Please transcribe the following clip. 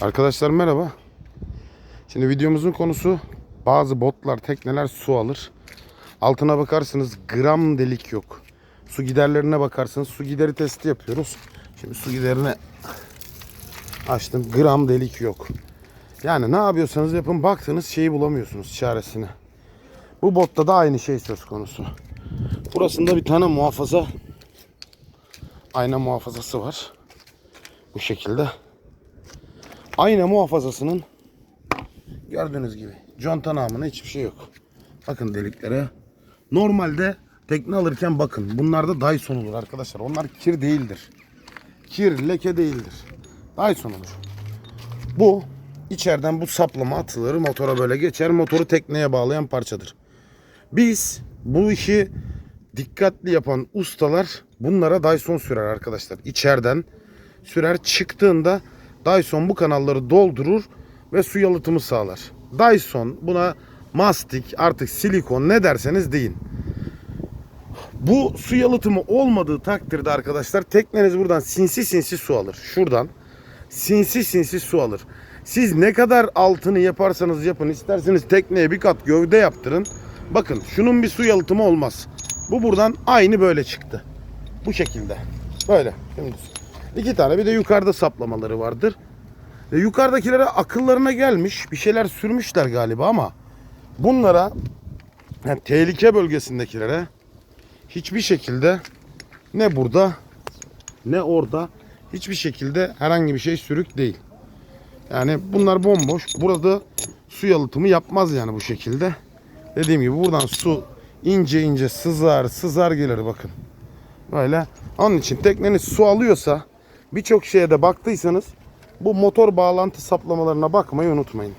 Arkadaşlar merhaba. Şimdi videomuzun konusu bazı botlar, tekneler su alır. Altına bakarsınız gram delik yok. Su giderlerine bakarsınız su gideri testi yapıyoruz. Şimdi su giderini açtım. Gram delik yok. Yani ne yapıyorsanız yapın baktınız şeyi bulamıyorsunuz çaresini. Bu botta da aynı şey söz konusu. Burasında bir tane muhafaza ayna muhafazası var. Bu şekilde. Ayna muhafazasının gördüğünüz gibi conta namına hiçbir şey yok. Bakın deliklere. Normalde tekne alırken bakın. Bunlarda Dyson olur arkadaşlar. Onlar kir değildir. Kir, leke değildir. Dyson olur. Bu içeriden bu saplama atılır. Motora böyle geçer. Motoru tekneye bağlayan parçadır. Biz bu işi dikkatli yapan ustalar bunlara Dyson sürer arkadaşlar. İçeriden sürer. Çıktığında Dyson bu kanalları doldurur ve su yalıtımı sağlar. Dyson buna mastik artık silikon ne derseniz deyin. Bu su yalıtımı olmadığı takdirde arkadaşlar tekneniz buradan sinsi sinsi su alır. Şuradan sinsi sinsi su alır. Siz ne kadar altını yaparsanız yapın isterseniz tekneye bir kat gövde yaptırın. Bakın şunun bir su yalıtımı olmaz. Bu buradan aynı böyle çıktı. Bu şekilde. Böyle. Şimdi iki tane bir de yukarıda saplamaları vardır. E, yukarıdakilere akıllarına gelmiş bir şeyler sürmüşler galiba ama bunlara yani tehlike bölgesindekilere hiçbir şekilde ne burada ne orada hiçbir şekilde herhangi bir şey sürük değil. Yani bunlar bomboş. Burada su yalıtımı yapmaz yani bu şekilde. Dediğim gibi buradan su ince ince sızar sızar gelir bakın. Böyle. Onun için tekneniz su alıyorsa birçok şeye de baktıysanız bu motor bağlantı saplamalarına bakmayı unutmayın.